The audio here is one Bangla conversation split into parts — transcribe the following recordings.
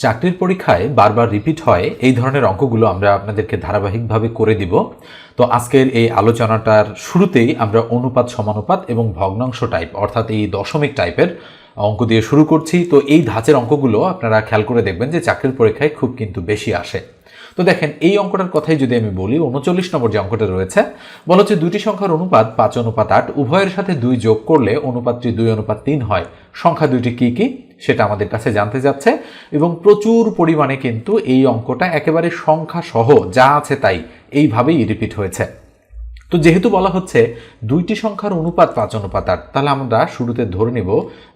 চাকরির পরীক্ষায় বারবার রিপিট হয়, এই ধরনের অঙ্কগুলো আমরা আপনাদেরকে ধারাবাহিকভাবে করে দিব। তো আজকের এই আলোচনাটার শুরুতেই আমরা অনুপাত, সমানুপাত এবং ভগ্নাংশ টাইপ অর্থাৎ এই দশমিক টাইপের অঙ্ক দিয়ে শুরু করছি। তো এই ধাঁচের অঙ্কগুলো আপনারা খেয়াল করে দেখবেন যে চাকরির পরীক্ষায় খুব কিন্তু বেশি আসে। তো দেখেন, এই অঙ্কটার কথাই যদি আমি বলি, উনচল্লিশ নম্বর যে অঙ্কটা রয়েছে, বলা হচ্ছে দুইটি সংখ্যার অনুপাত পাঁচ, অনুপাত আট, উভয়ের সাথে দুই যোগ করলে অনুপাতটি দুই, অনুপাত তিন হয়। সংখ্যা দুইটি কি কি, সেটা আমাদের কাছে জানতে যাচ্ছে এবং প্রচুর পরিমাণে কিন্তু এই অঙ্কটা একেবারে সংখ্যা সহ যা আছে তাই এইভাবেই রিপিট হয়েছে। তো যেহেতু বলা হচ্ছে দুইটি সংখ্যার অনুপাত পাঁচ, অনুপাত আট, তাহলে আমরা শুরুতে ধরে নিব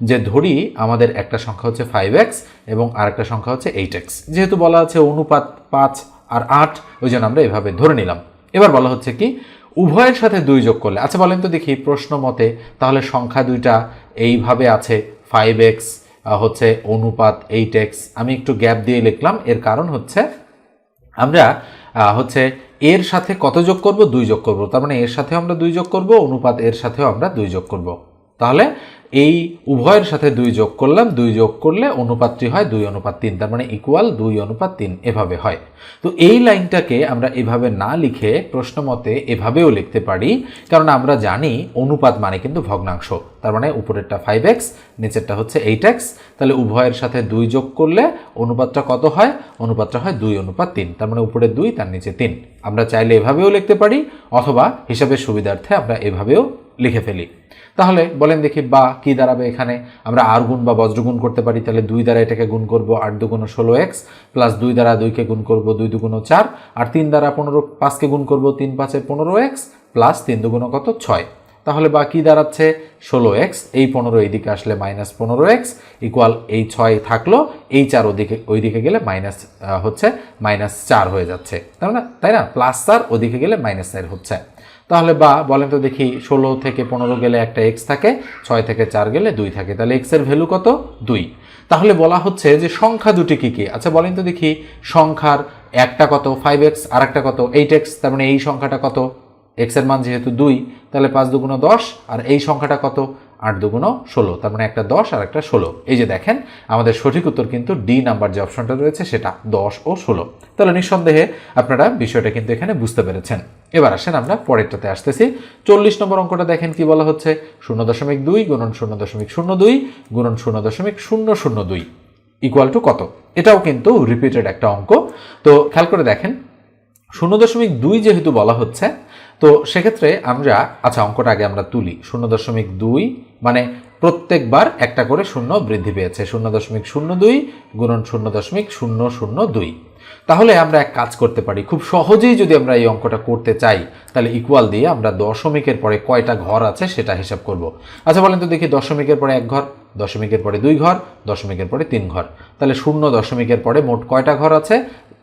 যে ধরি আমাদের একটা সংখ্যা হচ্ছে ফাইভ এক্স এবং আরেকটা সংখ্যা হচ্ছে এইট এক্স যেহেতু বলা আছে অনুপাত পাঁচ আর আট, ওই জন্য আমরা এভাবে ধরে নিলাম। এবার বলা হচ্ছে কি, উভয়ের সাথে দুই যোগ করলে আচ্ছা বলেন তো দেখি প্রশ্ন মতে, তাহলে সংখ্যা দুইটা এইভাবে আছে ফাইভ এক্স হচ্ছে অনুপাত এইট এক্স আমি একটু গ্যাপ দিয়ে লিখলাম, এর কারণ হচ্ছে আমরা হচ্ছে এর সাথে কত যোগ করব? দুই যোগ করব। তার মানে এর সাথেও আমরা দুই যোগ করব, অনুপাত এর সাথেও আমরা দুই যোগ করব। তাহলে এই উভয়ের সাথে দুই যোগ করলাম, দুই যোগ করলে অনুপাতটি হয় দুই অনুপাত তিন, তার মানে ইকুয়াল দুই অনুপাত তিন, এভাবে হয়। তো এই লাইনটাকে আমরা এভাবে না লিখে প্রশ্ন মতে এভাবেও লিখতে পারি, কারণ আমরা জানি অনুপাত মানে কিন্তু ভগ্নাংশ, তার মানে উপরেরটা ফাইভ এক্স নিচেরটা হচ্ছে এইট এক্স তাহলে উভয়ের সাথে দুই যোগ করলে অনুপাতটা কত হয়? অনুপাতটা হয় দুই অনুপাত তিন, তার মানে উপরে দুই, তার নিচে তিন। আমরা চাইলে এভাবেও লিখতে পারি, অথবা হিসাবের সুবিধার্থে আমরা এভাবেও লিখে ফেলি। তাহলে বলেন দেখি, বা কি দাঁড়াবে এখানে? আমরা আর গুণ বা বজ্রগুণ করতে পারি, তাহলে দুই দ্বারা এটাকে গুণ করব আট দুগুণ ষোলো এক্স প্লাস দুই দ্বারা দুইকে গুণ করব দুই দুগুণ চার, আর তিন দ্বারা পনেরো পাঁচকে গুণ করব তিন পাঁচে পনেরো এক্স প্লাস তিন দুগুণ কত? ছয়। তাহলে বা কি দাঁড়াচ্ছে? ষোলো এক্স, এই পনেরো এইদিকে আসলে মাইনাস পনেরো এক্স ইকুয়াল এই ছয় থাকল, এই চার ওদিকে, ওইদিকে গেলে মাইনাস হচ্ছে মাইনাস চার হয়ে যাচ্ছে। তাই না তাই না? প্লাস চার ওদিকে গেলে মাইনাস চার হচ্ছে। তাহলে বা, বলেন তো দেখি, ষোলো থেকে পনেরো গেলে একটা এক্স থাকে, ছয় থেকে চার গেলে দুই থাকে, তাহলে এক্সের ভ্যালু কত? দুই। তাহলে বলা হচ্ছে যে সংখ্যা দুটি কী কী? আচ্ছা বলেন তো দেখি, সংখ্যার একটা কত? ফাইভ এক্স আর একটা কত? এইট এক্স তার মানে এই সংখ্যাটা কত? এক্সের মান যেহেতু দুই, তাহলে পাঁচ দুগুণ দশ, আর এই সংখ্যাটা কত? আট দুগুণ ষোলো, তার মানে একটা দশ আর একটা ষোলো। এই যে দেখেন, আমাদের সঠিক উত্তর কিন্তু ডি নাম্বার যে অপশনটা রয়েছে, সেটা দশ ও ষোলো। তাহলে নিঃসন্দেহে আপনারা বিষয়টা কিন্তু এখানে বুঝতে পেরেছেন। এবার আসেন আমরা পরেরটাতে আসতেছি। চল্লিশ নম্বর অঙ্কটা দেখেন কি বলা হচ্ছে? শূন্য দশমিক দুই গুণন শূন্য দশমিক শূন্য দুই গুণন শূন্য দশমিক শূন্য শূন্য দুই ইকুয়াল টু কত? এটাও কিন্তু রিপিটেড একটা অঙ্ক। তো খেয়াল করে দেখেন, শূন্য দশমিক দুই যেহেতু বলা হচ্ছে, তো সেক্ষেত্রে আমরা আচ্ছা অঙ্কটা আগে আমরা তুলি। শূন্য দশমিক দুই মানে প্রত্যেকবার একটা করে শূন্য বৃদ্ধি পেয়েছে। শূন্য দশমিক শূন্য দুই গুণন শূন্য দশমিক শূন্য শূন্য দুই। তাহলে আমরা এক কাজ করতে পারি। খুব সহজেই যদি আমরা এই অঙ্কটা করতে চাই, তাহলে ইকুয়াল দিয়ে আমরা দশমিকের পরে কয়টা ঘর আছে সেটা হিসাব করব। আচ্ছা বলেন তো দেখি, দশমিকের পরে এক ঘর, দশমিকের পরে দুই ঘর, দশমিকের পরে তিন ঘর। তাহলে শূন্য দশমিকের পরে মোট কয়টা ঘর আছে?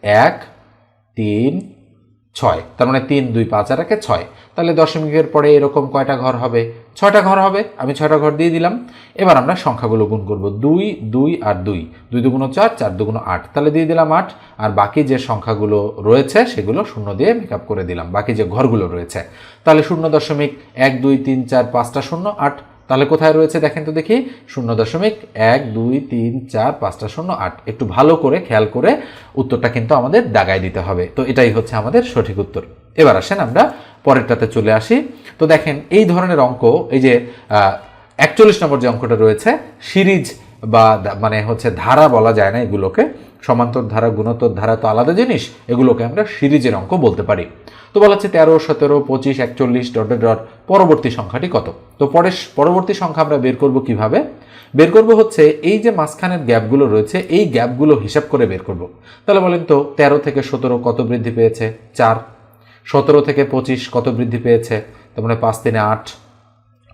এক, তিন ছয়। তার মানে তিন, দুই, পাঁচ, আর একে ছয়। তাহলে দশমিকের পরে এরকম কয়টা ঘর হবে? ছয়টা ঘর হবে। আমি ছয়টা ঘর দিয়ে দিলাম। এবার আমরা সংখ্যাগুলো গুণ করব। দুই দুই, আর দুই। দুই দুগুণ চার চার দুগুণ আট। তাহলে দিয়ে দিলাম আট। আর বাকি যে সংখ্যাগুলো রয়েছে, সেগুলো শূন্য দিয়ে মেকআপ করে দিলাম। বাকি যে ঘরগুলো রয়েছে। তাহলে শূন্য দশমিক এক, দুই, তিন, চার, পাঁচটা শূন্য, আট। তাহলে কোথায় রয়েছে দেখেন তো দেখি, শূন্য দশমিক এক, দুই, তিন, চার, পাঁচটা, শূন্য, আট। একটু ভালো করে খেয়াল করে উত্তরটা কিন্তু আমাদের দাগায় দিতে হবে। তো এটাই হচ্ছে আমাদের সঠিক উত্তর। এবার আসেন আমরা পরেরটাতে চলে আসি। তো দেখেন এই ধরনের অঙ্ক, এই যে একচল্লিশ নম্বর যে অঙ্কটা রয়েছে, সিরিজ বা মানে হচ্ছে ধারা বলা যায় না এগুলোকে সমান্তর ধারা, গুণোত্তর ধারা তো আলাদা জিনিস। এগুলোকে আমরা সিরিজের অঙ্ক বলতে পারি। তো বলা হচ্ছে তেরো, সতেরো, পঁচিশ, একচল্লিশ, ডট ডট পরবর্তী সংখ্যাটি কত? তো পরে পরবর্তী সংখ্যা আমরা বের করব কীভাবে? বের করব হচ্ছে এই যে মাঝখানের গ্যাপগুলো রয়েছে, এই গ্যাপগুলো হিসাব করে বের করব। তাহলে বলেন তো, তেরো থেকে সতেরো কত বৃদ্ধি পেয়েছে? চার। সতেরো থেকে পঁচিশ কত বৃদ্ধি পেয়েছে? তার মানে পাঁচ তিনে আট।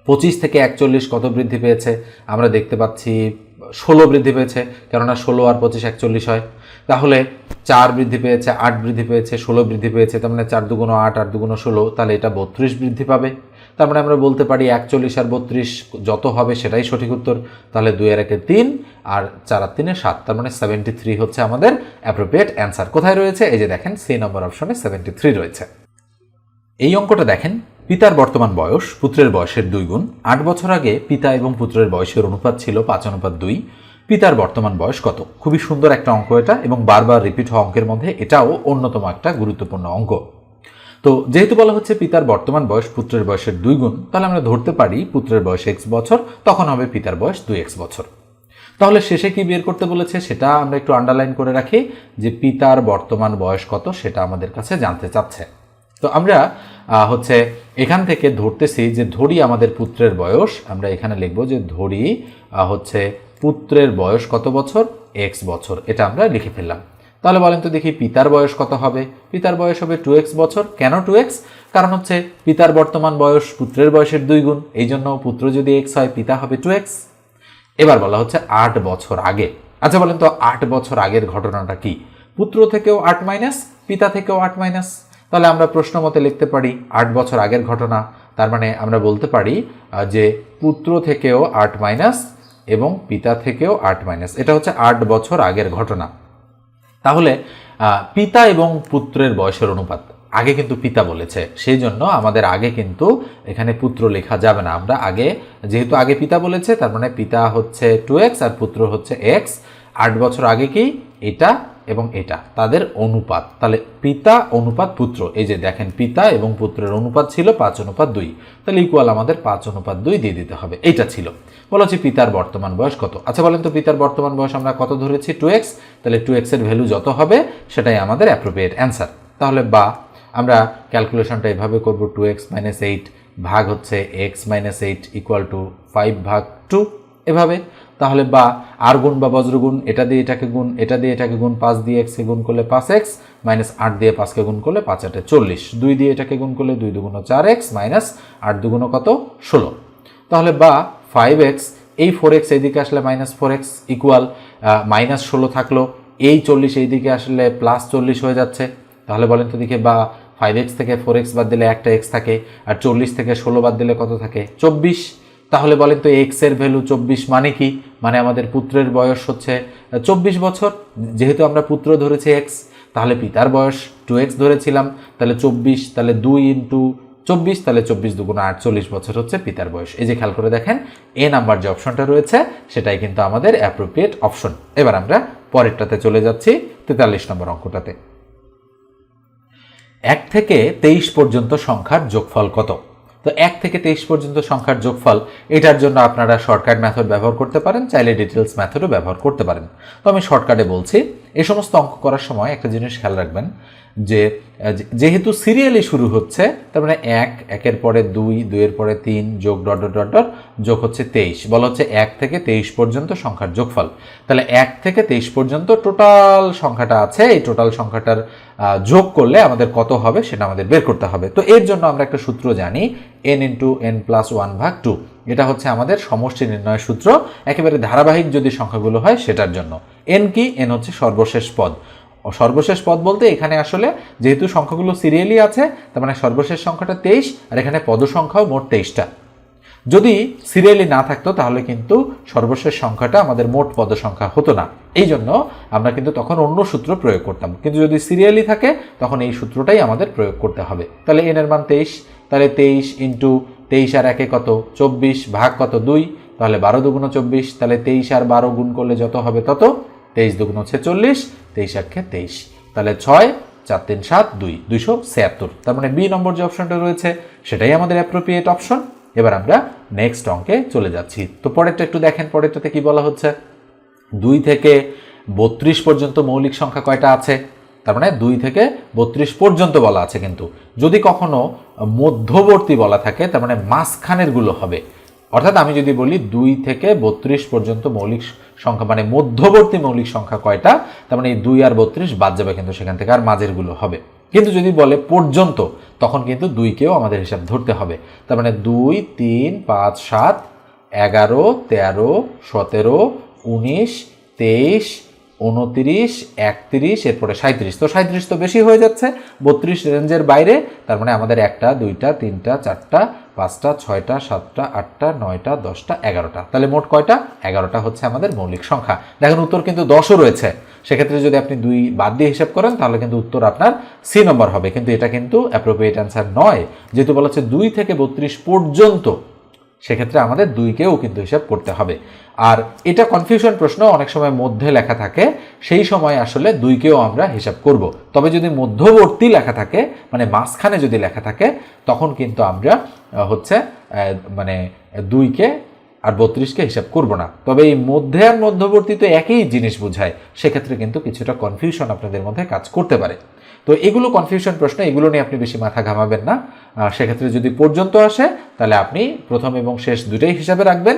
পঁচিশ থেকে একচল্লিশ কত বৃদ্ধি পেয়েছে? আমরা দেখতে পাচ্ছি ষোলো বৃদ্ধি পেয়েছে, কেননা ষোলো আর পঁচিশ একচল্লিশ হয়। তাহলে চার বৃদ্ধি পেয়েছে, আট বৃদ্ধি পেয়েছে, ষোলো বৃদ্ধি পেয়েছে, তার মানে চার দুগুণ আট আট দুগুণ ষোলো, তাহলে এটা বত্রিশ বৃদ্ধি পাবে। তার মানে আমরা বলতে পারি একচল্লিশ আর বত্রিশ যত হবে সেটাই সঠিক উত্তর, তাহলে দুই আর একে তিন আর চার আর তিনে সাত, তার মানে সেভেন্টি থ্রি হচ্ছে আমাদের অ্যাপ্রোপ্রিয়েট অ্যান্সার কোথায় রয়েছে? এই যে দেখেন সি নম্বর অপশনে সেভেন্টি থ্রি রয়েছে। এই অঙ্কটা দেখেন পিতার বর্তমান বয়স, পুত্রের বয়সের দুই গুণ। আট বছর আগে পিতা এবং পুত্রের বয়সের অনুপাত ছিল পাঁচ অনুপাত দুই। পিতার বর্তমান বয়স কত? খুবই সুন্দর একটা অঙ্ক এটা এবং বারবার রিপিট হওয়া অঙ্কের মধ্যে এটাও অন্যতম একটা গুরুত্বপূর্ণ অঙ্ক। তো যেহেতু বলা হচ্ছে পিতার বর্তমান বয়স, পুত্রের বয়সের দুই গুণ, তাহলে আমরা ধরতে পারি পুত্রের বয়স এক্স বছর, তখন হবে পিতার বয়স দুই এক্স বছর। তাহলে শেষে কি বের করতে বলেছে সেটা আমরা একটু আন্ডারলাইন করে রাখি যে পিতার বর্তমান বয়স কত সেটা আমাদের কাছে জানতে চাচ্ছে। তো আমরা হচ্ছে এখান থেকে ধরতেছি যে ধরি আমাদের পুত্রের বয়স, আমরা এখানে লিখব যে ধরি হচ্ছে পুত্রের বয়স কত বছর? এক্স বছর, এটা আমরা লিখে ফেললাম। তাহলে বলেন তো দেখি পিতার বয়স কত হবে? পিতার বয়স হবে টু এক্স বছর। কেন টু এক্স কারণ হচ্ছে পিতার বর্তমান বয়স পুত্রের বয়সের দুই গুণ এই জন্য পুত্র যদি এক্স হয়, পিতা হবে টু এক্স এবার বলা হচ্ছে আট বছর আগে। আচ্ছা বলেন তো আট বছর আগের ঘটনাটা কি? পুত্র থেকেও আট মাইনাস পিতা থেকেও আট মাইনাস তাহলে আমরা প্রশ্ন মতে লিখতে পারি আট বছর আগের ঘটনা। তার মানে আমরা বলতে পারি যে পুত্র থেকেও আট মাইনাস এবং পিতা থেকেও আট মাইনাস। এটা হচ্ছে আট বছর আগের ঘটনা। তাহলে পিতা এবং পুত্রের বয়সের অনুপাত। আগে কিন্তু পিতা বলেছে, সেই জন্য আমাদের আগে কিন্তু এখানে পুত্র লেখা যাবে না। আমরা আগে, যেহেতু আগে পিতা বলেছে, তার মানে পিতা হচ্ছে টু এক্স আর পুত্র হচ্ছে এক্স। আট বছর আগে কি? এটা এবং এটা। তাদের অনুপাত। তাহলে পিতা, অনুপাত, পুত্র। এই যে দেখেন, পিতা এবং পুত্রের অনুপাত ছিল পাঁচ অনুপাত দুই। তাহলে ইকুয়াল আমাদের পাঁচ অনুপাত দুই দিয়ে দিতে হবে। এইটা ছিল। বলা হচ্ছে পিতার বর্তমান বয়স কত। আচ্ছা বলেন তো, পিতার বর্তমান বয়স আমরা কত ধরেছি? টু এক্স তাহলে টু এক্সের ভ্যালু যত হবে, সেটাই আমাদের অ্যাপ্রোপ্রিয়েট অ্যান্সার তাহলে বা, আমরা ক্যালকুলেশনটা এভাবে করব টু এক্স মাইনাস এইট ভাগ হচ্ছে x minus eight equal to five ভাগ টু এভাবে তাহলে বা আর গুণ বা বজ্রগুণ এটা দিয়ে এটাকে গুণ, এটা দিয়ে এটাকে গুণ, পাঁচ দিয়ে এক্সকে গুণ করলে পাঁচ এক্স, মাইনাস আট দিয়ে পাঁচকে গুণ করলে পাঁচ আটে চল্লিশ। দুই দিয়ে এটাকে গুণ করলে দুই দুগুণ চার এক্স, মাইনাস আট দুগুণ কত? ষোলো। তাহলে বা ফাইভ এক্স, এই ফোর এক্স এইদিকে আসলে minus four x equal minus ষোলো থাকল। এই চল্লিশ এইদিকে আসলে প্লাস চল্লিশ হয়ে যাচ্ছে। তাহলে বলেন তো দেখে, বা ফাইভ এক্স থেকে ফোর এক্স বাদ দিলে একটা এক্স থাকে, আর চল্লিশ থেকে ষোলো বাদ দিলে কত থাকে? চব্বিশ। তাহলে বলেন তো এক্সের ভ্যালু চব্বিশ মানে কি? মানে আমাদের পুত্রের বয়স হচ্ছে চব্বিশ বছর। যেহেতু আমরা পুত্র ধরেছি এক্স তাহলে পিতার বয়স টু এক্স ধরেছিলাম। তাহলে চব্বিশ, তাহলে দুই ইন্টু চব্বিশ, তাহলে চব্বিশ দুগুণ আটচল্লিশ বছর হচ্ছে পিতার বয়স। এই যে খেয়াল করে দেখেন এ নাম্বার যে অপশনটা রয়েছে, সেটাই কিন্তু আমাদের অ্যাপ্রোপ্রিয়েট অপশন এবার আমরা পরেরটাতে চলে যাচ্ছি, তেতাল্লিশ নম্বর অঙ্কটাতে। এক থেকে তেইশ পর্যন্ত সংখ্যার যোগফল কত? তো এক থেকে তেইশ পর্যন্ত সংখ্যার যোগফল, এটার জন্য আপনারা শর্টকাট মেথড ব্যবহার করতে পারেন, চাইলে ডিটেলস ম্যাথডও ব্যবহার করতে পারেন। তো আমি শর্টকাটে বলছি, এ সমস্ত অঙ্ক করার সময় একটা জিনিস খেয়াল রাখবেন যে যেহেতু সিরিয়ালি শুরু হচ্ছে, তার মানে এক, একের পরে দুই, দুইয়ের পরে তিন, যোগ ডট ডট ডট ডট, যোগ হচ্ছে তেইশ। বলা হচ্ছে এক থেকে তেইশ পর্যন্ত সংখ্যার যোগফল। তাহলে এক থেকে তেইশ পর্যন্ত টোটাল সংখ্যাটা আছে, এই টোটাল সংখ্যাটার যোগ করলে আমাদের কত হবে সেটা আমাদের বের করতে হবে। তো এর জন্য আমরা একটা সূত্র জানি n into n plus one ভাগ টু এটা হচ্ছে আমাদের সমষ্টি নির্ণয় সূত্র, একেবারে ধারাবাহিক যদি সংখ্যাগুলো হয় সেটার জন্য। এন কি? এন হচ্ছে সর্বশেষ পদ। সর্বশেষ পদ বলতে এখানে আসলে যেহেতু সংখ্যাগুলো সিরিয়ালি আছে, তার মানে সর্বশেষ সংখ্যাটা তেইশ, আর এখানে পদ সংখ্যাও মোট তেইশটা। যদি সিরিয়ালি না থাকতো, তাহলে কিন্তু সর্বশেষ সংখ্যাটা আমাদের মোট পদ সংখ্যা হতো না। এই জন্য আমরা কিন্তু তখন অন্য সূত্র প্রয়োগ করতাম। কিন্তু যদি সিরিয়ালি থাকে, তখন এই সূত্রটাই আমাদের প্রয়োগ করতে হবে। তাহলে এন এর মান তেইশ, তাহলে তেইশ ইন্টু তেইশ আর একে কত? চব্বিশ ভাগ কত? দুই। তাহলে বারো দুগুণ চব্বিশ, তাহলে তেইশ আর বারো গুণ করলে যত হবে তত? তেইশ দুগুণ হচ্ছে চল্লিশ, তেইশ আক্ষে তেইশ। তাহলে ছয়, চার তিন সাত, দুই, দুইশো ছিয়াত্তর। তার মানে বি নম্বর যে অপশনটা রয়েছে, সেটাই আমাদের অ্যাপ্রোপ্রিয়েট অপশন এবার আমরা নেক্সট অঙ্কে চলে যাচ্ছি। তো পরেরটা একটু দেখেন, পরেরটাতে কি বলা হচ্ছে? দুই থেকে বত্রিশ পর্যন্ত মৌলিক সংখ্যা কয়টা আছে? তার মানে দুই থেকে বত্রিশ পর্যন্ত বলা আছে কিন্তু। যদি কখনো মধ্যবর্তী বলা থাকে, তার মানে মাঝখানেরগুলো হবে। অর্থাৎ আমি যদি বলি দুই থেকে বত্রিশ পর্যন্ত মৌলিক সংখ্যা মানে মধ্যবর্তী মৌলিক সংখ্যা কয়টা? তার মানে এই দুই আর বত্রিশ বাদ যাবে কিন্তু সেখান থেকে আর মাঝেরগুলো হবে। কিন্তু যদি বলে পর্যন্ত, তখন কিন্তু দুইকেও আমাদের হিসাব ধরতে হবে। তার মানে দুই, তিন, পাঁচ, সাত, এগারো, তেরো, সতেরো, উনিশ, তেইশ, উনতিরিশ, একত্রিশ, এরপরে সাঁত্রিশ তো সাঁত্রিশ তো বেশি হয়ে যাচ্ছে, বত্রিশ রেঞ্জের বাইরে, তার মানে আমাদের একটা, দুইটা, তিনটা, চারটা পাঁচটা, ছয়টা, সাতটা, আটটা, নয়টা, দশটা, এগারোটা। তাহলে মোট কয়টা? এগারোটা হচ্ছে আমাদের মৌলিক সংখ্যা। দেখেন উত্তর কিন্তু দশও রয়েছে। সেক্ষেত্রে যদি আপনি দুই বাদ দিয়ে হিসাব করেন, তাহলে কিন্তু উত্তর আপনার সি নম্বর হবে। কিন্তু এটা কিন্তু অ্যাপ্রোপ্রিয়েট অ্যান্সার নয়। যেহেতু বলা হচ্ছে দুই থেকে বত্রিশ পর্যন্ত সেক্ষেত্রে আমাদের দুইকেও কিন্তু হিসাব করতে হবে। আর এটা কনফিউশন প্রশ্ন, অনেক সময় মধ্যে লেখা থাকে, সেই সময় আসলে দুইকেও আমরা হিসাব করব। তবে যদি মধ্যবর্তী লেখা থাকে মানে মাঝখানে যদি লেখা থাকে, তখন কিন্তু আমরা হচ্ছে মানে দুইকে আর বত্রিশকে হিসাব করব না। তবে এই মধ্যে আর মধ্যবর্তী তো একই জিনিস বোঝায়। সেক্ষেত্রে কিন্তু কিছুটা কনফিউশন আপনাদের মধ্যে কাজ করতে পারে। তো এগুলো কনফিউশন প্রশ্ন, এগুলো নিয়ে আপনি বেশি মাথা ঘামাবেন না। সেক্ষেত্রে যদি পর্যন্ত আসে, তাহলে আপনি প্রথম এবং শেষ দুটোই হিসাবে রাখবেন।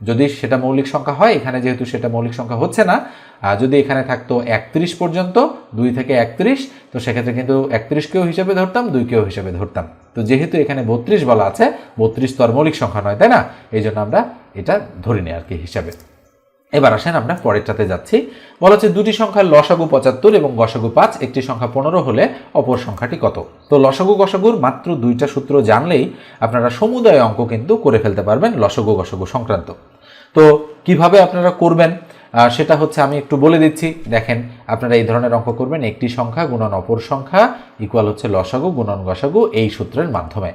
যদি সেটা মৌলিক সংখ্যা হয়, এখানে যেহেতু সেটা মৌলিক সংখ্যা হচ্ছে না যদি এখানে থাকতো একত্রিশ পর্যন্ত, দুই থেকে একত্রিশ, তো সেক্ষেত্রে কিন্তু একত্রিশকেও হিসাবে ধরতাম, দুইকেও হিসাবে ধরতাম। তো যেহেতু এখানে বত্রিশ বলা আছে, বত্রিশ তো আর মৌলিক সংখ্যা নয়, তাই না? এই জন্য আমরা এটা ধরি নিই আর কি হিসাবে। এবার আসেন আমরা পরেরটাতে যাচ্ছি। বলা হচ্ছে দুটি সংখ্যার লসাগু পঁচাত্তর এবং গসাগু পাঁচ, একটি সংখ্যা পনেরো হলে অপর সংখ্যাটি কত? তো লসাগু গসাগুর মাত্র দুইটা সূত্র জানলেই আপনারা সমুদায় অঙ্ক কিন্তু করে ফেলতে পারবেন লসাগু গসাগু সংক্রান্ত। তো কীভাবে আপনারা করবেন? সেটা হচ্ছে আমি একটু বলে দিচ্ছি। দেখেন, আপনারা এই ধরনের অঙ্ক করবেন। একটি সংখ্যা গুণন অপর সংখ্যা ইকুয়াল হচ্ছে লসাগু, গুণন গসাগু এই সূত্রের মাধ্যমে।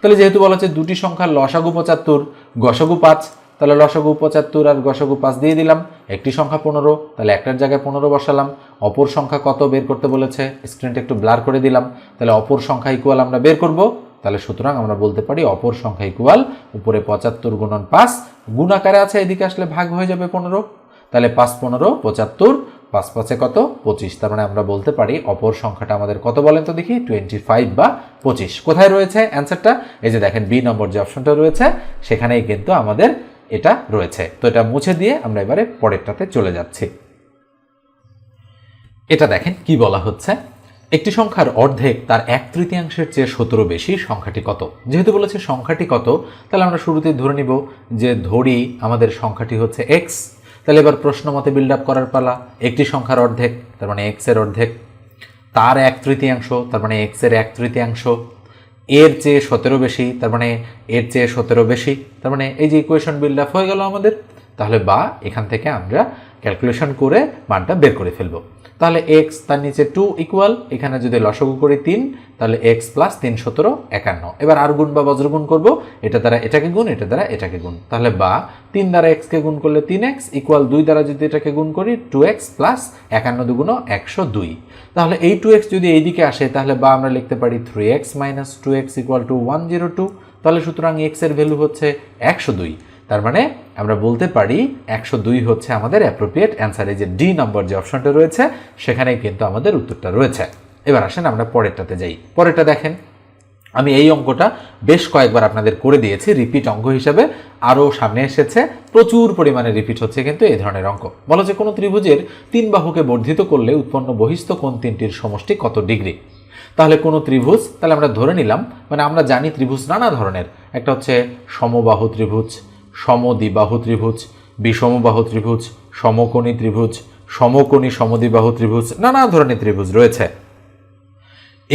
তাহলে যেহেতু বলা হচ্ছে দুটি সংখ্যা লসাগু পঁচাত্তর, গসাগু পাঁচ, তাহলে লসাগু পঁচাত্তর আর গসাগু পাঁচ দিয়ে দিলাম। একটি সংখ্যা পনেরো, তাহলে একটার জায়গায় পনেরো বসালাম। অপর সংখ্যা কত বের করতে বলেছে? স্ক্রিনটা একটু ব্লার করে দিলাম। তাহলে অপর সংখ্যা ইকুয়াল আমরা বের করব। তাহলে সুতরাং আমরা বলতে পারি অপর সংখ্যা ইকুয়াল উপরে পঁচাত্তর গুণন পাঁচ গুণাকারে আছে, এদিকে আসলে ভাগ হয়ে যাবে পনেরো। তাহলে পাঁচ পনেরো, পঁচাত্তর, পাঁচ পাঁচে কত? পঁচিশ। তার মানে আমরা বলতে পারি অপর সংখ্যাটা আমাদের কত বলেন তো দেখি? টোয়েন্টি ফাইভ বা পঁচিশ। কোথায় রয়েছে অ্যান্সারটা? এই যে দেখেন বি নম্বর যে অপশনটা রয়েছে, সেখানেই কিন্তু আমাদের এটা রয়েছে। তো এটা মুছে দিয়ে আমরা এবারে পরেরটাতে চলে যাচ্ছি। এটা দেখেন কি বলা হচ্ছে? একটি সংখ্যার অর্ধেক তার এক তৃতীয়াংশের চেয়ে সতেরো বেশি সংখ্যাটি কত? যেহেতু বলেছে সংখ্যাটি কত, তাহলে আমরা শুরুতেই ধরে নিব যে ধরি আমাদের সংখ্যাটি হচ্ছে এক্স তাহলে এবার প্রশ্ন মতে বিল্ড আপ করার পালা, একটি সংখ্যার অর্ধেক, তার মানে এক্সের অর্ধেক, তার এক তৃতীয়াংশ, তার মানে এক্সের এক তৃতীয়াংশ, এর চেয়ে সতেরো বেশি, তার মানে এর চেয়ে সতেরো বেশি, তার মানে এই যে ইকুয়েশন বিল্ড আপ হয়ে গেল আমাদের তাহলে বা এখান থেকে আমরা ক্যালকুলেশন করে মানটা বের করে ফেলব। তাহলে এক্স তার নিচে টু ইকুয়াল এখানে যদি লসগু করি তিন, তাহলে এক্স প্লাস তিন সতেরো একান্ন। এবার আর গুণ বা বজ্রগুণ করব, এটা দ্বারা এটাকে গুণ, এটা দ্বারা এটাকে গুণ। তাহলে বা তিন দ্বারা এক্সকে গুণ করলে তিন এক্স ইকুয়াল দুই দ্বারা যদি এটাকে গুণ করি টু এক্স প্লাস একান্ন দুগুণ একশো দুই। তাহলে এই টু এক্স যদি এইদিকে আসে, তাহলে বা আমরা লিখতে পারি three x minus two x equal to one zero two তাহলে সুতরাং এক্সের ভ্যালু হচ্ছে একশো দুই। তার মানে আমরা বলতে পারি একশো দুই হচ্ছে আমাদের অ্যাপ্রোপ্রিয়েট অ্যান্সার এই যে ডি নম্বর যে অপশনটা রয়েছে, সেখানেই কিন্তু আমাদের উত্তরটা রয়েছে। এবার আসেন আমরা পরেরটাতে যাই। পরেরটা দেখেন, আমি এই অঙ্কটা বেশ কয়েকবার আপনাদের করে দিয়েছি রিপিট অঙ্ক হিসাবে। আরও সামনে এসেছে, প্রচুর পরিমাণে রিপিট হচ্ছে কিন্তু এই ধরনের অঙ্ক। বলা যে কোনো ত্রিভুজের তিন বাহুকে বর্ধিত করলে উৎপন্ন বহিস্থ কোন তিনটির সমষ্টি কত ডিগ্রি? তাহলে কোনো ত্রিভুজ, তাহলে আমরা ধরে নিলাম মানে আমরা জানি ত্রিভুজ নানা ধরনের। একটা হচ্ছে সমবাহু ত্রিভুজ সমদ্বিবাহু ত্রিভুজ, বিষমবাহু ত্রিভুজ, সমকোণী ত্রিভুজ, সমকোণী সমদ্বিবাহু ত্রিভুজ, নানা ধরনের ত্রিভুজ রয়েছে।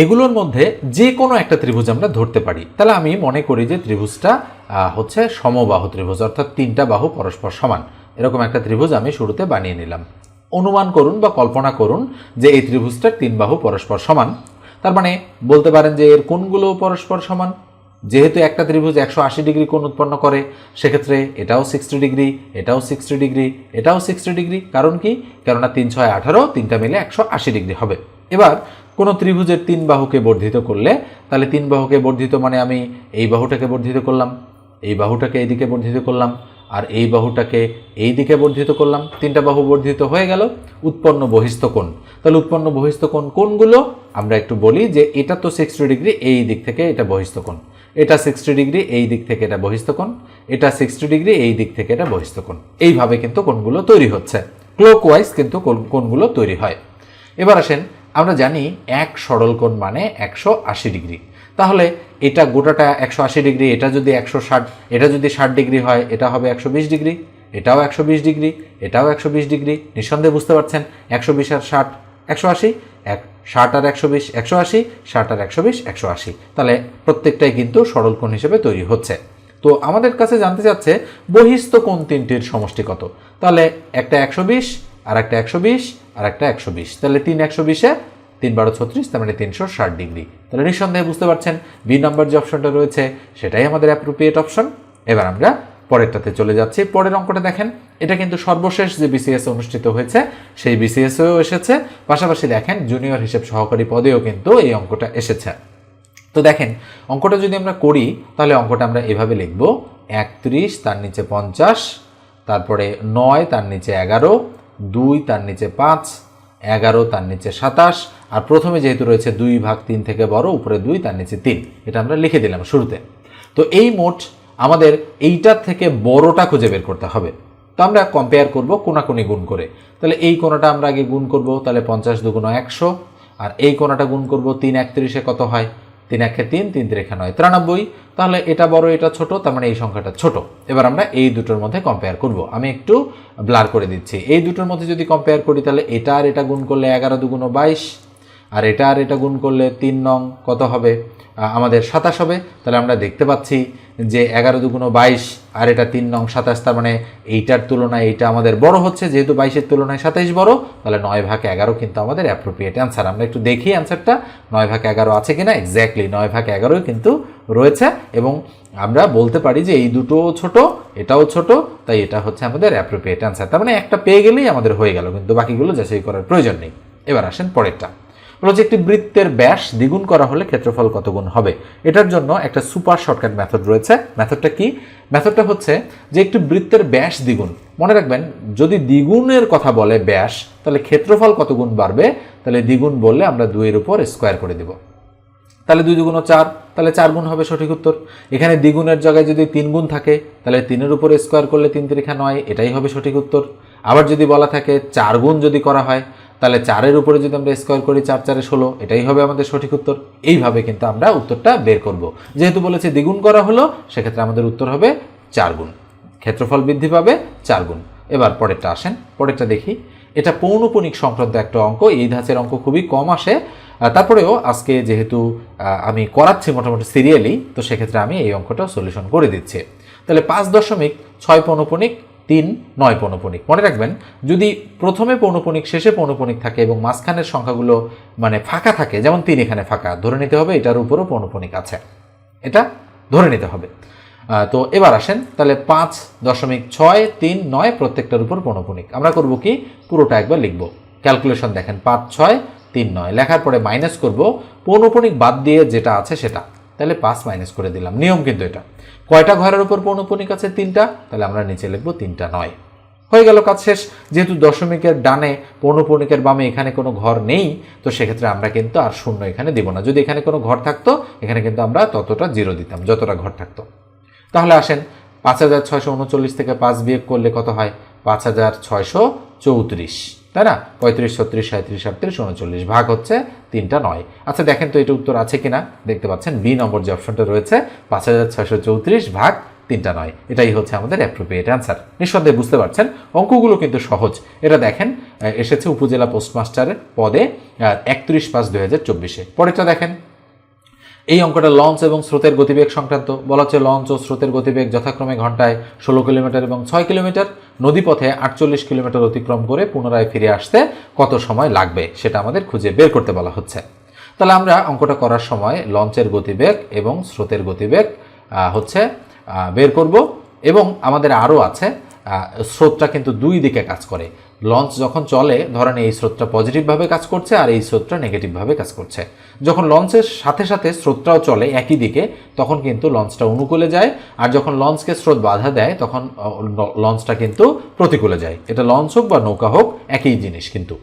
এগুলোর মধ্যে যে কোনো একটা ত্রিভুজ আমরা ধরতে পারি। তাহলে আমি মনে করি যে ত্রিভুজটা হচ্ছে সমবাহু ত্রিভুজ, অর্থাৎ তিনটা বাহু পরস্পর সমান। এরকম একটা ত্রিভুজ আমি শুরুতে বানিয়ে নিলাম। অনুমান করুন বা কল্পনা করুন যে এই ত্রিভুজটার তিন বাহু পরস্পর সমান। তার মানে বলতে পারেন যে এর কোনগুলো পরস্পর সমান? যেহেতু একটা ত্রিভুজ একশো আশি ডিগ্রি কোণ উৎপন্ন করে, সেক্ষেত্রে এটাও সিক্সটি ডিগ্রি, এটাও সিক্সটি ডিগ্রি, এটাও সিক্সটি ডিগ্রি। কারণ কি? কেননা তিন, ছয়, আঠারো, তিনটা মিলে একশো আশি ডিগ্রি হবে। এবার কোনো ত্রিভুজের তিন বাহুকে বর্ধিত করলে, তাহলে তিন বাহুকে বর্ধিত মানে আমি এই বাহুটাকে বর্ধিত করলাম, এই বাহুটাকে এইদিকে বর্ধিত করলাম, আর এই বাহুটাকে এই দিকে বর্ধিত করলাম। তিনটা বাহু বর্ধিত হয়ে গেল উৎপন্ন বহিস্থ কোণ। তাহলে উৎপন্ন বহিস্থ কোণ কোনগুলো আমরা একটু বলি যে এটা তো সিক্সটি ডিগ্রি, এই দিক থেকে এটা বহিস্থ কোণ। এটা সিক্সটি ডিগ্রি এই দিক থেকে এটা বহিস্থ কোণ এটা সিক্সটি ডিগ্রি এই দিক থেকে এটা বহিস্থ কোণ এইভাবে কিন্তু কোণগুলো তৈরি হচ্ছে। ক্লোকওয়াইজ কিন্তু কোণ- কোণগুলো তৈরি হয়। এবার আসেন, আমরা জানি এক সরল কোণ মানে একশো আশি ডিগ্রি। তাহলে এটা গোটাটা একশো আশি ডিগ্রি, এটা যদি একশো ষাট, এটা যদি ষাট ডিগ্রি হয়, এটা হবে একশো বিশ ডিগ্রি, এটাও একশো বিশ ডিগ্রি, এটাও একশো বিশ ডিগ্রি। নিঃসন্দেহে বুঝতে পারছেন, একশো বিশ আর ষাট, একশো আশি এক ষাট আর একশো বিশ একশো আশি ষাট আর একশো বিশ একশো আশি। তাহলে প্রত্যেকটাই কিন্তু সরল কোণ হিসেবে তৈরি হচ্ছে। তো আমাদের কাছে জানতে চাচ্ছে, বহিস্থ কোণ তিনটির সমষ্টি কত? তাহলে একটা একশো বিশ, আর একটা একশো বিশ, আর একটা একশো বিশ। তাহলে তিন একশো বিশে তিন বারো ছত্রিশ, তার মানে তিনশো ষাট ডিগ্রি। তাহলে নিঃসন্দেহে বুঝতে পারছেন, বি নাম্বার যে অপশনটা রয়েছে, সেটাই আমাদের অ্যাপ্রোপ্রিয়েট অপশন এবার আমরা পরেরটাতে চলে যাচ্ছি। পরের অঙ্কটা দেখেন, এটা কিন্তু সর্বশেষ যে বিসিএস অনুষ্ঠিত হয়েছে, সেই বিসিএসও এসেছে। পাশাপাশি দেখেন জুনিয়র হিসেব সহকারী পদেও কিন্তু এই অঙ্কটা এসেছে। তো দেখেন, অঙ্কটা যদি আমরা করি, তাহলে অঙ্কটা আমরা এভাবে লিখব। একত্রিশ, তার নিচে পঞ্চাশ, তারপরে নয়, তার নিচে এগারো, দুই, তার নিচে পাঁচ, এগারো, তার নিচে সাতাশ, আর প্রথমে যেহেতু রয়েছে দুই ভাগ তিন থেকে বড়, উপরে দুই, তার নিচে তিন। এটা আমরা লিখে দিলাম শুরুতে। তো এই মোট আমাদের এইটার থেকে বড়টা খুঁজে বের করতে হবে। তো আমরা কম্পেয়ার করব কোনাকুনি গুণ করে। তাহলে এই কোনাটা আমরা আগে গুণ করব, তাহলে পঞ্চাশ দুগুণ একশো। আর এই কোনাটা গুণ করব তিন একত্রিশে কত হয়? তিন একে তিন তিন তিরেখে নয়। তিরানব্বই। তাহলে এটা বড়, এটা ছোট, তার মানে এই সংখ্যাটা ছোট। এবার আমরা এই দুটোর মধ্যে কম্পেয়ার করব। আমি একটু ব্লার করে দিচ্ছি। এই দুটোর মধ্যে যদি কম্পেয়ার করি, তাহলে এটা আর এটা গুণ করলে এগারো দুগুণ বাইশ। আর এটা আর এটা গুণ করলে তিন নং কত হবে? আমাদের সাতাশ হবে। তাহলে আমরা দেখতে পাচ্ছি যে এগারো দুগুণ বাইশ, আর এটা তিন নং সাতাশ, তার মানে এইটার তুলনায় এইটা আমাদের বড় হচ্ছে। যেহেতু বাইশের তুলনায় সাতাইশ বড়, তাহলে নয় ভাগ এগারো কিন্তু আমাদের অ্যাপ্রোপ্রিয়েট অ্যান্সার আমরা একটু দেখি অ্যান্সারটা নয় ভাগ এগারো আছে কিনা? এক্স্যাক্টলি নয় ভাগ এগারোই কিন্তু রয়েছে। এবং আমরা বলতে পারি যে এই দুটো ছোট, এটাও ছোট, তাই এটা হচ্ছে আমাদের অ্যাপ্রোপ্রিয়েট অ্যান্সার তার মানে একটা পেয়ে গেলেই আমাদের হয়ে গেল, কিন্তু বাকিগুলো যাচাই করার প্রয়োজন নেই। এবার আসেন পরেরটা। একটি বৃত্তের ব্যাস দ্বিগুণ করা হলে ক্ষেত্রফল কত গুণ হবে? এটার জন্য একটা সুপার শর্টকাট মেথড রয়েছে। মেথডটা কি? মেথডটা হচ্ছে যে একটি বৃত্তের ব্যাস দ্বিগুণ। মনে রাখবেন, যদি দ্বিগুণের কথা বলে ব্যাস, তাহলে ক্ষেত্রফল কত গুণ বাড়বে? তাহলে দ্বিগুণ বললে আমরা দুইয়ের উপর স্কোয়ার করে দিব। তাহলে দুই দুগুণ চার, তাহলে চার গুণ হবে সঠিক উত্তর। এখানে দ্বিগুণের জায়গায় যদি তিন গুণ থাকে, তাহলে তিনের উপরে স্কোয়ার করলে তিন তিরিখা নয়, এটাই হবে সঠিক উত্তর। আবার যদি বলা থাকে, চার গুণ যদি করা হয় তাহলে চারের উপরে যদি আমরা স্কোয়ার করি, চার চারে ষোলো, এটাই হবে আমাদের সঠিক উত্তর। এইভাবে কিন্তু আমরা উত্তরটা বের করব। যেহেতু বলেছে দ্বিগুণ করা হলো, সেক্ষেত্রে আমাদের উত্তর হবে চার গুণ। ক্ষেত্রফল বৃদ্ধি পাবে চার গুণ। এবার পরেরটা আসেন, পরেরটা দেখি। এটা পৌনপুনিক সংক্রান্ত একটা অঙ্ক, এই ধাঁচের অঙ্ক খুবই কম আসে। তারপরেও আজকে যেহেতু আমি করাচ্ছি মোটামুটি সিরিয়ালি তো সেক্ষেত্রে আমি এই অঙ্কটা সলিউশন করে দিচ্ছি। তাহলে পাঁচ দশমিক ছয় পৌনপুনিক তিন, নয় পৌনপুনিক। মনে রাখবেন, যদি প্রথমে পৌনপুনিক, শেষে পৌনপুনিক থাকে এবং মাঝখানের সংখ্যাগুলো মানে ফাঁকা থাকে, যেমন তিন এখানে ফাঁকা, ধরে নিতে হবে এটার উপরও পৌনপুনিক আছে। এটা ধরে নিতে হবে। তো এবার আসেন, তাহলে পাঁচ দশমিক ছয়, তিন, নয় প্রত্যেকটার উপর পৌনপুনিক। আমরা করব কি? পুরোটা একবার লিখব। ক্যালকুলেশন দেখেন, পাঁচ, ছয়, তিন, নয়। লেখার পরে মাইনাস করব, পৌনপুনিক বাদ দিয়ে যেটা আছে সেটা। তাহলে পাঁচ মাইনাস করে দিলাম। নিয়ম কিন্তু এটা। কয়টা ঘরের উপর পৌনপুনিক আছে? তিনটা। তাহলে আমরা নিচে লিখব তিনটা নয়। হয়ে গেল কাজ শেষ। যেহেতু দশমিকের ডানে পৌনপৌনিকের বামে এখানে কোনো ঘর নেই, তো সেক্ষেত্রে আমরা কিন্তু আর শূন্য এখানে দিব না। যদি এখানে কোনো ঘর থাকতো, এখানে কিন্তু আমরা ততটা জিরো দিতাম, যতটা ঘর থাকতো। তাহলে আসেন, পাঁচ হাজার ছয়শো উনচল্লিশ থেকে পাঁচ বিয়োগ করলে কত হয়? পাঁচ হাজার ছয়শো চৌত্রিশ। তাই না? পঁয়ত্রিশ, ছত্রিশ সাঁত্রিশ সাতত্রিশ উনচল্লিশ। ভাগ হচ্ছে তিনটা নয়। আচ্ছা দেখেন তো এটা উত্তর আছে কিনা? দেখতে পাচ্ছেন, বি নম্বর যে অপশনটা রয়েছে, পাঁচ হাজার ছয়শো চৌত্রিশ ভাগ তিনটা নয়। এটাই হচ্ছে আমাদের অ্যাপ্রোপ্রিয়েট অ্যান্সার নিঃসন্দেহে বুঝতে পারছেন, অঙ্কগুলো কিন্তু সহজ। এটা দেখেন এসেছে উপজেলা পোস্টমাস্টারের পদে একত্রিশ পাঁচ দু হাজার চব্বিশে। পরেরটা দেখেন। এই অঙ্কটা লঞ্চ এবং স্রোতের গতিবেগ সংক্রান্ত। বলা হচ্ছে লঞ্চ ও স্রোতের গতিবেগ যথাক্রমে ঘন্টায় ষোলো কিলোমিটার এবং ছয় কিলোমিটার। নদীপথে আটচল্লিশ কিলোমিটার অতিক্রম করে পুনরায় ফিরে আসতে কত সময় লাগবে সেটা আমাদের খুঁজে বের করতে বলা হচ্ছে। তাহলে আমরা অঙ্কটা করার সময় লঞ্চের গতিবেগ এবং স্রোতের গতিবেগ হচ্ছে বের করব এবং আমাদের আরও আছে স্রোতটা কিন্তু দুই দিকে কাজ করে। লঞ্চ যখন চলে, ধরেন এই স্রোতটা পজিটিভভাবে কাজ করছে আর এই স্রোতটা নেগেটিভভাবে কাজ করছে। যখন লঞ্চের সাথে সাথে স্রোতটাও চলে একই দিকে, তখন কিন্তু লঞ্চটা অনুকূলে যায় আর যখন লঞ্চকে স্রোত বাধা দেয়, তখন লঞ্চটা কিন্তু প্রতিকূলে যায়। এটা লঞ্চ হোক বা নৌকা হোক, একই জিনিস কিন্তু।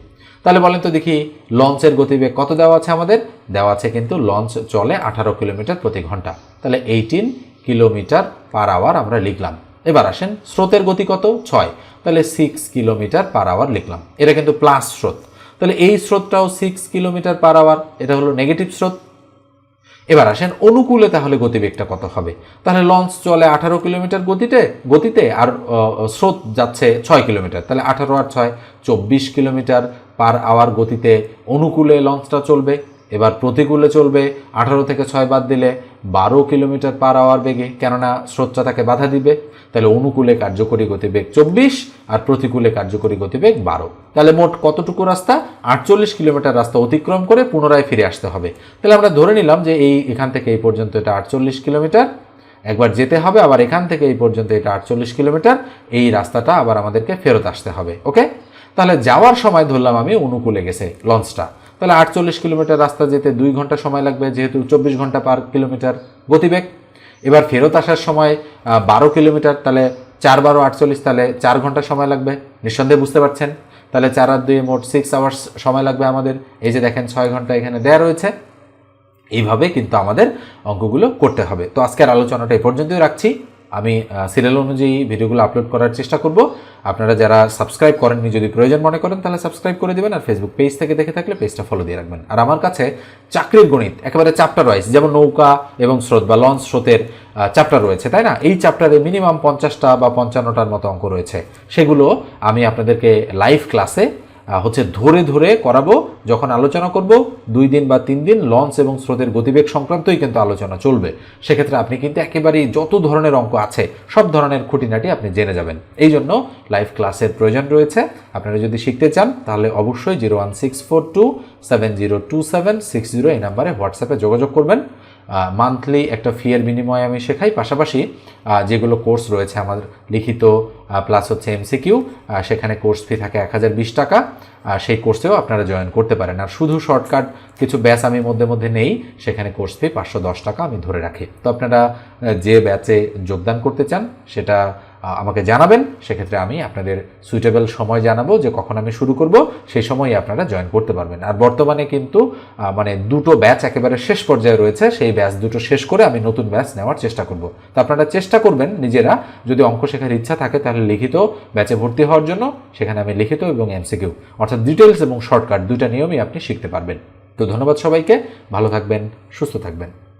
তাহলে বলেন তো দেখি, লঞ্চের গতিবেগ কত দেওয়া আছে আমাদের? দেওয়া আছে কিন্তু লঞ্চ চলে আঠারো কিলোমিটার প্রতি ঘণ্টা। তাহলে এইটিন কিলোমিটার পার আওয়ার আমরা লিখলাম। এবার আসেন, স্রোতের গতি কত? ছয়। তাহলে সিক্স কিলোমিটার পার আওয়ার লিখলাম। এটা কিন্তু প্লাস স্রোত। তাহলে এই স্রোতটাও সিক্স কিলোমিটার পার আওয়ার এটা হলো নেগেটিভ স্রোত। এবার আসেন, অনুকূলে তাহলে গতিবেগটা কত হবে? তাহলে লঞ্চ চলে আঠারো কিলোমিটার গতিতে গতিতে আর স্রোত যাচ্ছে ছয় কিলোমিটার তাহলে আঠারো আর ছয়, চব্বিশ কিলোমিটার পার আওয়ার গতিতে অনুকূলে লঞ্চটা চলবে। এবার প্রতিকূলে চলবে। আঠারো থেকে ছয় বাদ দিলে বারো কিলোমিটার পার আওয়ার বেগে। কেননা স্রোতটা তাকে বাধা দিবে। তাহলে অনুকূলে কার্যকরী গতিবেগ চব্বিশ আর প্রতিকূলে কার্যকরী গতিবেগ বারো। তাহলে মোট কতটুকু রাস্তা? আটচল্লিশ কিলোমিটার রাস্তা অতিক্রম করে পুনরায় ফিরে আসতে হবে। তাহলে আমরা ধরে নিলাম যে এই এখান থেকে এই পর্যন্ত এটা আটচল্লিশ কিলোমিটার। একবার যেতে হবে, আবার এখান থেকে এই পর্যন্ত এটা আটচল্লিশ কিলোমিটার। এই রাস্তাটা আবার আমাদেরকে ফেরত আসতে হবে, ওকে? তাহলে যাওয়ার সময় ধরলাম আমি অনুকূলে গেছে, লঞ্চটা। তাহলে আটচল্লিশ কিলোমিটার রাস্তা যেতে দুই ঘণ্টা সময় লাগবে, যেহেতু চব্বিশ ঘণ্টা পার কিলোমিটার গতিবেগ। এবার ফেরত আসার সময় বারো কিলোমিটার, তাহলে চার বারো আটচল্লিশ, তাহলে চার ঘণ্টা সময় লাগবে। নিঃসন্দেহে বুঝতে পারছেন? তাহলে চার আর দুই মোট সিক্স আওয়ার্স সময় লাগবে আমাদের। এই যে দেখেন, ছয় ঘণ্টা এখানে দেয়া রয়েছে। এইভাবে কিন্তু আমাদের অঙ্কগুলো করতে হবে। তো আজকের আলোচনাটা এই পর্যন্তই রাখছি। আমি সিরিয়াল অনুযায়ী ভিডিওগুলো আপলোড করার চেষ্টা করব। আপনারা যারা সাবস্ক্রাইব করেননি, যদি প্রয়োজন মনে করেন, তাহলে সাবস্ক্রাইব করে দিবেন আর ফেসবুক পেজ থেকে দেখে থাকলে পেজটা ফলো দিয়ে রাখবেন। আর আমার কাছে চাকরির গণিত, একেবারে চ্যাপ্টার ওয়াইজ যেমন নৌকা এবং স্রোত বা লঞ্চ স্রোতের চ্যাপ্টার রয়েছে, তাই না? এই চ্যাপ্টারে মিনিমাম পঞ্চাশটা বা পঞ্চান্নটার মতো অঙ্ক রয়েছে। সেগুলো আমি আপনাদেরকে লাইভ ক্লাসে হচ্ছে ধরে ধরে করাবো, যখন আলোচনা করব, দুই দিন বা তিন দিন লঞ্চ এবং স্রোতের গতিবেগ সংক্রান্তই কিন্তু আলোচনা চলবে। সেক্ষেত্রে আপনি কিন্তু একেবারেই যত ধরনের অঙ্ক আছে, সব ধরনের খুঁটিনাটি আপনি জেনে যাবেন। এই জন্য লাইভ ক্লাসের প্রয়োজন রয়েছে। আপনারা যদি শিখতে চান, তাহলে অবশ্যই zero one six four two seven zero two seven six zero এই নাম্বারে হোয়াটসঅ্যাপে যোগাযোগ করবেন। মান্থলি একটা ফিয়ার বিনিময়ে আমি শেখাই। পাশাপাশি যেগুলো কোর্স রয়েছে আমাদের লিখিত প্লাস হচ্ছে এমসিকিউ সেখানে কোর্স ফি থাকে এক হাজার বিশ টাকা সেই কোর্সেও আপনারা জয়েন করতে পারেন। আর শুধু শর্টকাট কিছু ব্যাচ আমি মধ্যে মধ্যে নেই, সেখানে কোর্স ফি পাঁচশো দশ টাকা আমি ধরে রাখি। তো আপনারা যে ব্যাচে যোগদান করতে চান, সেটা আমাকে জানাবেন, সেক্ষেত্রে আমি আপনাদের সুইটেবল সময় জানাব যে কখন আমি শুরু করব, সেই সময়ই আপনারা জয়েন করতে পারবেন। আর বর্তমানে কিন্তু মানে দুটো ব্যাচ একেবারে শেষ পর্যায়ে রয়েছে, সেই ব্যাচ দুটো শেষ করে আমি নতুন ব্যাচ নেওয়ার চেষ্টা করব। তো আপনারা চেষ্টা করবেন নিজেরা, যদি অঙ্ক শেখার ইচ্ছা থাকে তাহলে লিখিত ব্যাচে ভর্তি হওয়ার জন্য, সেখানে আমি লিখিত এবং এমসিকিউ অর্থাৎ ডিটেলস এবং শর্টকাট দুইটা নিয়মই আপনি শিখতে পারবেন। তো ধন্যবাদ সবাইকে, ভালো থাকবেন, সুস্থ থাকবেন।